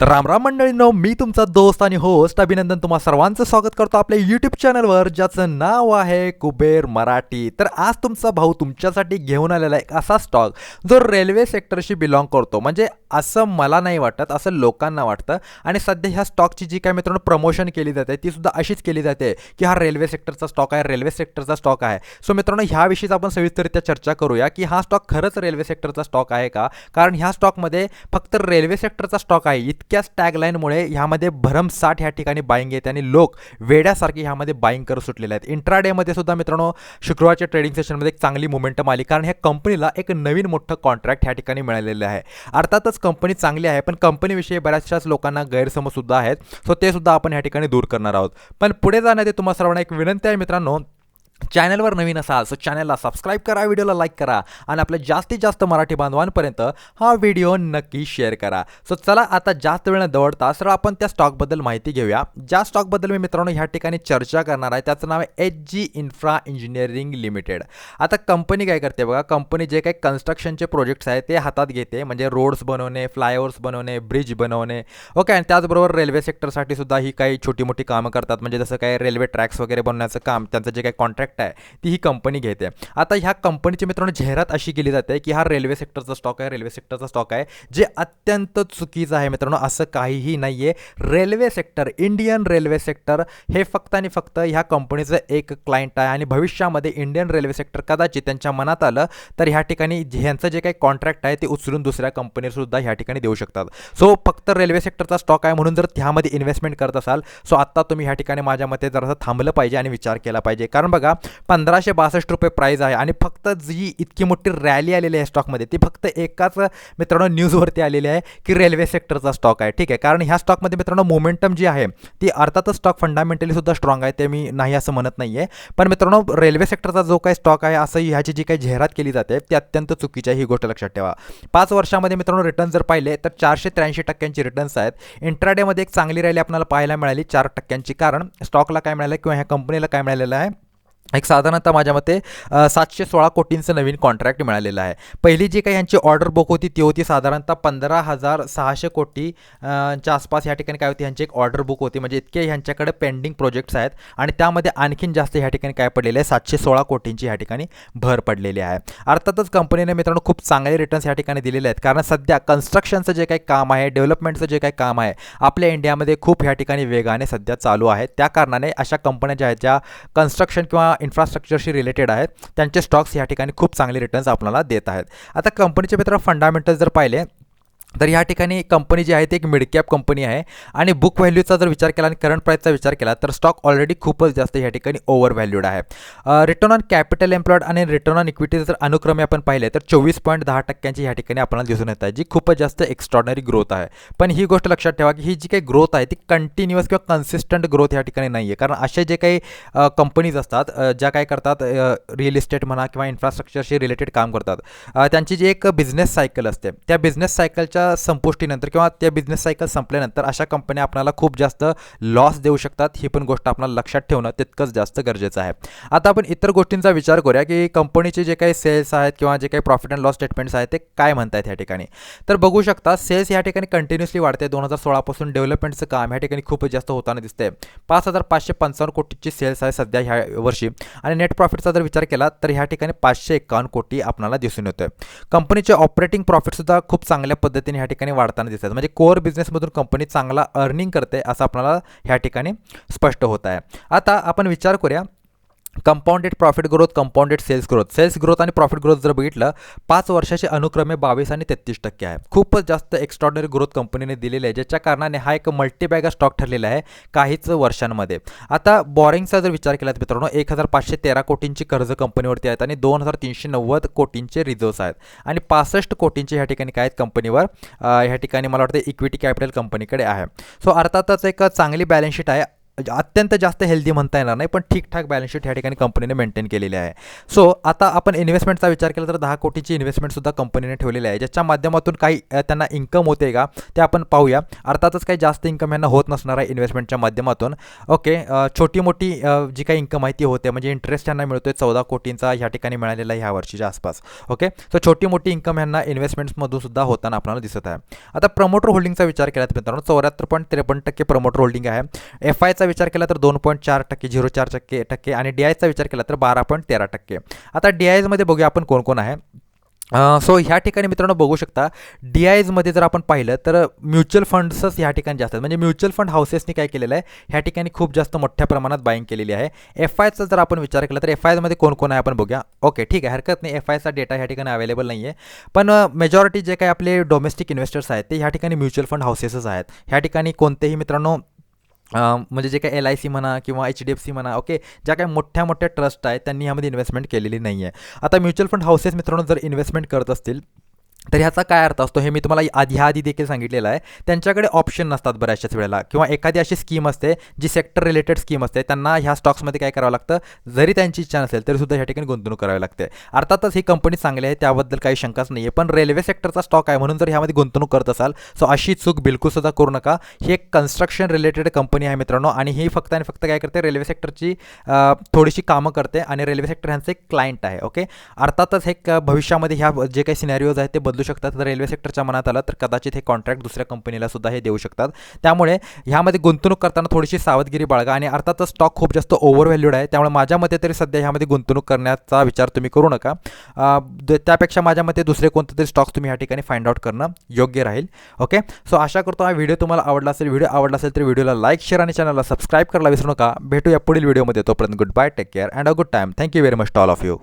तर रामराम मंडळींनो मी तुमचा दोस्त आणि होस्ट अभिनंदन तुम्हा सर्वांचं स्वागत करतो आपल्या यूट्यूब चॅनलवर ज्याचं नाव आहे कुबेर मराठी. तर आज तुमचा भाऊ तुमच्यासाठी घेऊन आलेला एक असा स्टॉक जो रेल्वे सेक्टरशी बिलॉंग करतो. म्हणजे असं मला नाही वाटत असं लोकांना वाटतं. आणि सध्या ह्या स्टॉकची जी काय मित्रांनो प्रमोशन केली जाते ती सुद्धा अशीच केली जाते की हा रेल्वे सेक्टरचा स्टॉक आहे रेल्वे सेक्टरचा स्टॉक आहे. सो मित्रांनो ह्याविषयीच आपण सविस्तरित्या चर्चा करूया की हा स्टॉक खरंच रेल्वे सेक्टरचा स्टॉक आहे का? कारण ह्या स्टॉकमध्ये फक्त रेल्वे सेक्टरचा स्टॉक आहे इतक्याच टॅगलाईनमुळे ह्यामध्ये भरमसाठ ह्या ठिकाणी बाईंग येते आणि लोक वेड्यासारखे ह्यामध्ये बाईंग करत सुटलेले आहेत. इंट्राडेमध्ये सुद्धा मित्रांनो शुक्रवारच्या ट्रेडिंग सेशनमध्ये एक चांगली मोमेंटम आली कारण ह्या कंपनीला एक नवीन मोठं कॉन्ट्रॅक्ट ह्या ठिकाणी मिळालेलं आहे. अर्थातच कंपनी चांगली आहे पण कंपनीविषयी बऱ्याचशाच लोकांना गैरसमजसुद्धा आहेत. सो ते सुद्धा आपण ह्या ठिकाणी दूर करणार आहोत. पण पुढे जाण्यात तुम्हाला सर्वांना एक विनंती आहे मित्रांनो चॅनलवर नवीन असाल सो चॅनलला सबस्क्राईब करा व्हिडिओला लाईक करा आणि आपल्या जास्तीत जास्त मराठी बांधवांपर्यंत हा व्हिडिओ नक्की शेअर करा. सो चला आता जास्त वेळ न दवडता सर आपण त्या स्टॉकबद्दल माहिती घेऊया. ज्या स्टॉकबद्दल मी मित्रांनो ह्या ठिकाणी चर्चा करणार आहे त्याचं नाव आहे H G infra engineering limited आता कंपनी काय करते बघा कंपनी जे काही कन्स्ट्रक्शनचे प्रोजेक्ट्स आहेत ते हातात घेते. म्हणजे रोड्स बनवणे फ्लायओव्हर्स बनवणे ब्रिज बनवणे. ओके आणि त्याचबरोबर रेल्वे सेक्टरसाठी सुद्धा ही काही छोटी मोठी कामं करतात. म्हणजे जसं काय रेल्वे ट्रॅक्स वगैरे बनवण्याचं काम त्यांचं जे काही कॉन्ट्रॅक्ट आहे ती ही कंपनी घेते. आता ह्या कंपनीची मित्रांनो जाहिरात अशी केली जाते की हा रेल्वे सेक्टरचा स्टॉक आहे रेल्वे सेक्टरचा स्टॉक आहे जे अत्यंत चुकीचं आहे मित्रांनो असं काहीही नाही आहे railway sector Indian railway sector हे फक्त आणि फक्त ह्या कंपनीचं एक क्लायंट आहे आणि भविष्यामध्ये इंडियन रेल्वे सेक्टर कदाचित त्यांच्या मनात आलं तर ह्या ठिकाणी ह्यांचं जे काही कॉन्ट्रॅक्ट आहे ते उचलून दुसऱ्या कंपनीसुद्धा ह्या ठिकाणी देऊ शकतात. सो फक्त रेल्वे सेक्टरचा स्टॉक आहे म्हणून जर त्यामध्ये इन्व्हेस्टमेंट करत असाल सो आत्ता तुम्ही ह्या ठिकाणी माझ्या मते जरासं थांबलं पाहिजे आणि विचार केला पाहिजे. कारण बघा पंधराशे बासष्ट रुपये प्राईज आहे. आणि फक्त जी इतकी मोठी रॅली आलेली आहे स्टॉकमध्ये ती फक्त एकाच मित्रांनो न्यूजवरती आलेली आहे की रेल्वे सेक्टरचा स्टॉक आहे. ठीक आहे. कारण ह्या स्टॉकमध्ये मित्रांनो मोमेंटम जी आहे ती अर्थातच स्टॉक फंडामेंटली सुद्धा स्ट्रॉंग आहे ते मी नाही असं म्हणत नाही आहे पण मित्रांनो रेल्वे सेक्टरचा जो काही स्टॉक आहे असं ह्याची जी काही जाहिरात केली जाते ती अत्यंत चुकीची आहे ही गोष्ट लक्षात ठेवा. पाच वर्षामध्ये मित्रांनो रिटर्न जर पाहिले तर चारशे त्र्याऐंशी टक्क्यांची रिटर्न्स आहेत. इंट्राडेमध्ये एक चांगली रॅली आपल्याला पाहायला मिळाली चार टक्क्यांची. कारण स्टॉकला काय मिळालं किंवा ह्या कंपनीला काय मिळालेलं आहे एक साधारणतः माझ्या मते सातशे सोळा कोटींचं नवीन कॉन्ट्रॅक्ट मिळालेलं आहे. पहिली जी काही यांची ऑर्डर बुक होती ती होती साधारणतः पंधरा हजार सहाशे कोटीच्या आसपास या ठिकाणी काय होती यांची एक ऑर्डर बुक होती. म्हणजे इतके ह्यांच्याकडे पेंडिंग प्रोजेक्ट्स आहेत आणि त्यामध्ये आणखीन जास्त ह्या ठिकाणी काय पडलेले आहे सातशे सोळा कोटींची ह्या ठिकाणी भर पडलेली आहे. अर्थातच कंपनीने मित्रांनो खूप चांगले रिटर्न्स या ठिकाणी दिलेले आहेत. कारण सध्या कन्स्ट्रक्शनचं जे काही काम आहे डेव्हलपमेंटचं जे काही काम आहे आपल्या इंडियामध्ये खूप ह्या ठिकाणी वेगाने सध्या चालू आहे. त्या कारणाने अशा कंपन्या ज्या आहेत ज्या कन्स्ट्रक्शन किंवा इन्फ्रास्ट्रक्चरशी रिलेटेड आहेत. त्यांचे स्टॉक्स या ठिकाणी खूप चांगले रिटर्न्स आपल्याला देत आहेत. आता कंपनीचे मित्र फंडामेंटल्स जर पाहिले तर या ठिकाणी कंपनी जी आहे ती एक मिडकॅप कंपनी आहे. आणि बुक व्हॅल्यूचा जर विचार केला आणि करंट प्राईसचा विचार केला तर स्टॉक ऑलरेडी खूपच जास्त या ठिकाणी ओव्हर व्हॅल्यूड आहे रिटर्न ऑन कॅपिटल एम्प्लॉयड आणि रिटर्न ऑन इक्विटी जर अनुक्रमे आपण पाहिले तर चोवीस पॉईंट दहा टक्क्यांची या ठिकाणी आपल्याला दिसून येत आहे जी खूपच जास्त एक्स्ट्रॉर्डनरी ग्रोथ आहे. पण ही गोष्ट लक्षात ठेवा की ही जी काही ग्रोथ आहे ती कंटिन्युअस किंवा कन्सिस्टंट ग्रोथ या ठिकाणी नाही आहे कारण असे जे काही कंपनीज असतात ज्या काय करतात रिअल इस्टेट म्हणा किंवा इन्फ्रास्ट्रक्चरशी रिलेटेड काम करतात. त्यांची जी एक बिझनेस सायकल असते त्या बिझनेस सायकलच्या संपुष्टीनंतर किंवा त्या बिझनेस सायकल संपल्यानंतर अशा कंपन्या आपल्याला खूप जास्त लॉस देऊ शकतात ही पण गोष्ट आपल्याला लक्षात ठेवणं तितकंच जास्त गरजेचं आहे. आता आपण इतर गोष्टींचा विचार करूया की कंपनीचे जे काही सेल्स आहेत किंवा जे काही प्रॉफिट अँड लॉस स्टेटमेंट्स आहेत ते काय म्हणतात ह्या ठिकाणी? तर बघू शकता सेल्स या ठिकाणी कंटिन्युअसली वाढते. दोन हजार सोळापासून डेव्हलपमेंटचं काम ह्या ठिकाणी खूप जास्त होताना दिसते पाच हजार पाचशे पंचावन्न कोटीची सेल्स आहे सध्या ह्या वर्षी. आणि नेट प्रॉफिटचा जर विचार केला तर ह्या ठिकाणी पाचशे एकावन्न कोटी आपल्याला दिसून येतोय. कंपनीचे ऑपरेटिंग प्रॉफिटसुद्धा खूप चांगल्या पद्धतीने ह्या ठिकाणी वाढताना दिसतात. म्हणजे कोर बिझनेसमधून कंपनी चांगला अर्निंग करते असं आपल्याला ह्या ठिकाणी स्पष्ट होत आहे. आता आपण विचार करूया compounded profit growth compounded sales growth sales growth आणि प्रॉफिट ग्रोथ जर बघितलं पाच वर्षाचे अनुक्रमे बावीस आणि तेहतीस टक्के आहे. खूपच जास्त एक्स्ट्रॉडनरी ग्रोथ कंपनीने दिलेली आहे ज्याच्या कारणाने हा एक मल्टीबॅगा स्टॉक ठरलेला आहे काहीच वर्षांमध्ये. आता बॉरिंगचा जर विचार केला तर मित्रांनो एक हजार पाचशे तेरा कोटींची कर्ज कंपनीवरती आहेत आणि दोन हजार तीनशे नव्वद कोटींचे रिझर्व्स आहेत. आणि पासष्ट कोटींचे ह्या ठिकाणी काय आहेत कंपनीवर ह्या ठिकाणी मला वाटतं इक्विटी कॅपिटल कंपनीकडे आहे. सो अर्थातच एक चांगली बॅलन्स शीट आहे. म्हणजे अत्यंत जास्त हेल्दी म्हणता येणार नाही पण ठीकठाक बॅलन्स शीट ह्या ठिकाणी कंपनीने मेंटेन केलेली आहे. सो आता आपण इन्व्हेस्टमेंटचा विचार केला तर दहा कोटीची इन्व्हेस्टमेंटसुद्धा कंपनीने ठेवलेली आहे ज्याच्या माध्यमातून काही त्यांना इन्कम होते का ते आपण पाहूया. अर्थातच काही जास्त इन्कम यांना होत नसणार आहे इन्व्हेस्टमेंटच्या माध्यमातून. ओके छोटी मोठी जी काही इन्कम आहे ती होते म्हणजे इंटरेस्ट यांना मिळतोय चौदा कोटींचा ह्या ठिकाणी मिळालेला आहे ह्या वर्षीच्या आसपास. ओके सो छोटी मोठी इन्कम यांना इन्व्हेस्टमेंट्समधून सुद्धा होताना आपल्याला दिसत आहे. आता प्रमोटर होल्डिंगचा विचार केला तर मित्रांनो चौऱ्याहत्तर पॉईंट त्रेपन्न टक्के प्रमोटर होल्डिंग आहे. एफ आयचा विचार केला तर दोन पॉईंट चार टक्के झिरो चार टक्के टक्के आणि डी आयचा विचार केला तर बारा पॉईंट तेरा टक्के. आता डी आयजमध्ये बघूया आपण कोण कोण आहे. सो ह्या ठिकाणी मित्रांनो बघू शकता डी आयजमध्ये जर आपण पाहिलं तर म्युच्युअल फंड्सच ह्या ठिकाणी जास्त आहेत. म्हणजे म्युच्युअल फंड हाऊसेसनी काय केलेलं आहे ह्या ठिकाणी खूप जास्त मोठ्या प्रमाणात बाईंग केलेली आहे. एफ आयचा जर आपण विचार केला तर एफ आयमध्ये कोण कोण आहे आपण बघूया. ओके ठीक आहे हरकत नाही. एफ आयचा डेटा ह्या ठिकाणी अवेलेबल नाही आहे पण मेजॉरिटी जे काही आपले डोमेस्टिक इन्व्हेस्टर्स आहेत ते ह्या ठिकाणी म्युच्युअल फंड हाऊसेसच आहेत. ह्या ठिकाणी कोणतेही मित्रांनो म्हणजे जे काही एल आय सी म्हणा किंवा एच डी एफ सी म्हणा ओके ज्या काही मोठ्या मोठ्या ट्रस्ट आहेत त्यांनी ह्यामध्ये इन्व्हेस्टमेंट केलेली नाही आहे आता म्युच्युअल फंड हाऊसेस मित्रांनो जर इन्व्हेस्टमेंट करत असतील तर ह्याचा काय अर्थ असतो हे मी तुम्हाला आधी ह्या आधी देखील सांगितलेलं आहे. त्यांच्याकडे ऑप्शन नसतात बऱ्याचशाच वेळेला. किंवा एखादी अशी स्कीम असते जी सेक्टर रिलेटेड स्कीम असते त्यांना ह्या स्टॉक्समध्ये काय करावं लागतं? जरी त्यांची इच्छा नसेल तरी सुद्धा ह्या ठिकाणी गुंतवणूक करावी लागते. अर्थातच ही कंपनी चांगली आहे त्याबद्दल काही शंकाच नाही आहे पण रेल्वे सेक्टरचा स्टॉक आहे म्हणून जर ह्यामध्ये गुंतवणूक करत असाल सो अशी चूक बिलकुल सुद्धा करू नका. ही एक कन्स्ट्रक्शन रिलेटेड कंपनी आहे मित्रांनो. आणि ही फक्त आणि फक्त काय करते? रेल्वे सेक्टरची थोडीशी कामं करते. आणि रेल्वे सेक्टर ह्यांचं एक क्लायंट आहे ओके अर्थातच हे भविष्यामध्ये ह्या जे काही सिनॅरिओज आहेत ते बदलू शकतात. तर रेल्वे सेक्टरच्या मनात आलं तर कदाचित हे कॉन्ट्रॅक्ट दुसऱ्या कंपनीला सुद्धा हे देऊ शकतात. त्यामुळे ह्यामध्ये गुंतवणूक करताना थोडीशी सावधगिरी बाळगा आणि अर्थातच स्टॉक खूप जास्त ओव्हर व्हॅल्यूड आहे. त्यामुळे माझ्या मते तरी सध्या ह्यामध्ये गुंतवणूक करण्याचा विचार तुम्ही करू नका. त्यापेक्षा माझ्या मते दुसरे कोणते तरी स्टॉक्स तुम्ही ह्या ठिकाणी फाइंड आउट करणं योग्य राहील. ओके सो आशा करतो हा व्हिडिओ तुम्हाला आवडला असेल. व्हिडिओ आवडला असेल तर व्हिडिओला लाईक शेअर आणि चॅनलला सबस्क्राईब करायला विसरू नका. भेटूया पुढील व्हिडिओमध्ये तोपर्यंत good bye take care and a good time thank you very much all of you